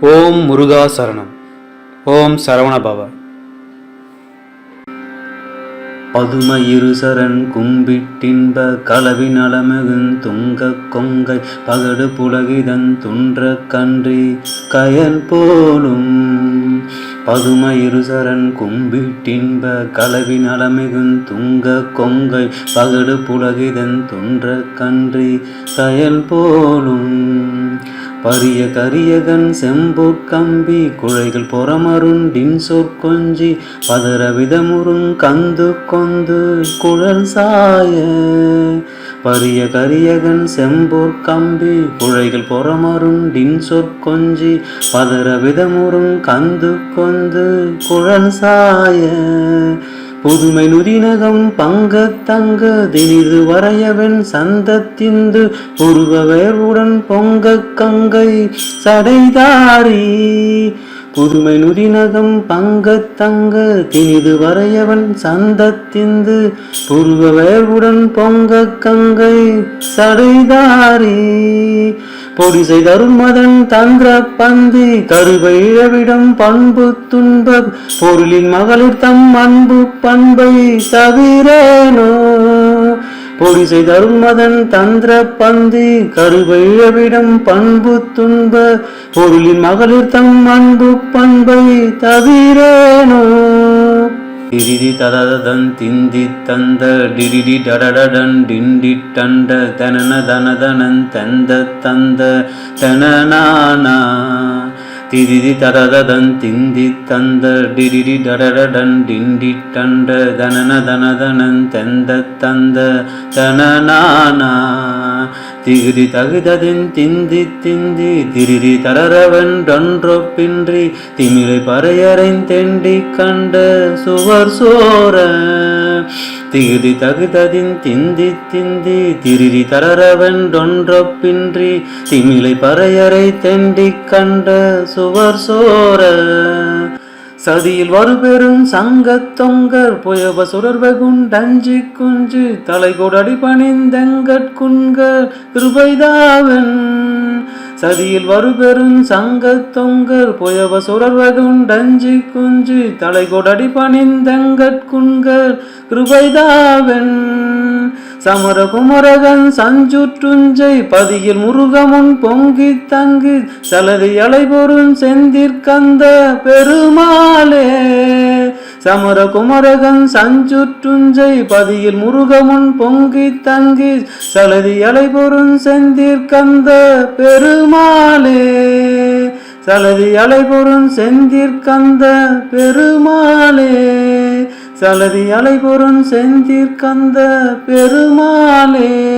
ஓம் முருகா சரணம். ஓம் சரவணபவ. பதுமயிருசரன் கும்பிட்டின்ப கலவி நலமிகுந் துங்க கொங்கை பகடு புலகிதன் துன்ற கன்றி கயல் போலும். பதுமயிருசரன் கும்பிட்டின்ப கலவி நலமிகுந் துங்க கொங்கை பகடு புலகிதன் துன்ற கன்றி கயல் போலும். பரிய கரியகன் செம்பொற் கம்பி குழைகள் பொறமருண்டின் சொற்கொஞ்சி பதற விதமுறுங் கந்து கொந்து குழல் சாய. பரிய கரியகன் செம்பூர் கம்பி குழைகள் பொறமருண்டின் சொற்கொஞ்சி பதற விதமுறும் கந்து கொந்து குழல் சாய. புதுமை நுதினகம் பங்க தங்க தினிது வரையவன் சந்தத்திந்து புருவ வேர்வுடன் பொங்க கங்கை சடைதாரி. புதுமை நுதினகம் பங்க தங்க தினிது வரையவன் சந்தத்திந்து புருவ வேர்வுடன் பொங்க கங்கை சடைதாரி. பொடி தருமதன் தந்திர பந்தி கருவை இழவிடம் பண்பு துன்ப பொருளின் மகளிர் தம் அன்பு பண்பை தவிரேனோ. பொடி தருமதன் தந்திர பந்தி கருவை இழவிடம் பண்பு துன்ப பொருளின் மகளிர் தம் அன்பு பண்பை தவிரேனோ. டிரிடி தததன் திந்தி தந்த டிரிடி டடடடன் டிண்டி டண்ட தனன தனதனன் தந்த தந்த தனநானா திதிதி தததன் திந்தி தந்த டிரிடி டடடடன் டிண்டி டண்ட தனன தனதனன் தந்த தந்த தனநானா திகிரி தகுததின் திந்தி திந்தி திரிரி தரரவென்றொன்றொப்பின்றி திமிரை திமிழை பறையறைந்தெண்டி கண்ட சுவர் சோர திகுதி தகுததின் திந்தி திந்தி திரிரி தரரவென்றொன்றொப்பின்றி திமிலை பறையறை தெண்டி கண்ட சுவர் சோர. சதியில் வருபெரும் சங்கத் தொங்கர் புயவ சுடர்வகுண்டஞ்சி குஞ்சு தலைகொடடி பணிந்தெங்கட்குண்க கிருபைதாவன். சதியில் வருபெரும் சங்கத் தொங்கர் புயவ சுடர்வகுண்டஞ்சி குஞ்சு தலைகொடடி பணிந்தங்கட்குண்கர் கிருபைதாவென். சமர குமரகன் சஞ்சுற்றுஞ்சை பதியில் முருகமுன் பொங்கி தங்கி சலதி அலைபொருள் செந்திற்கந்த பெருமாளே. சமர குமரகன் சஞ்சுற்றுஞ்சை பதியில் முருகமுன் பொங்கி தங்கி சலதி அலைபொருள் செந்திற்கந்த பெருமாளே. சலதி அலைபொருள் செந்திற்கந்த பெருமாளே. சலதி அலைபொருள் செந்திற்கந்த பெருமாளே.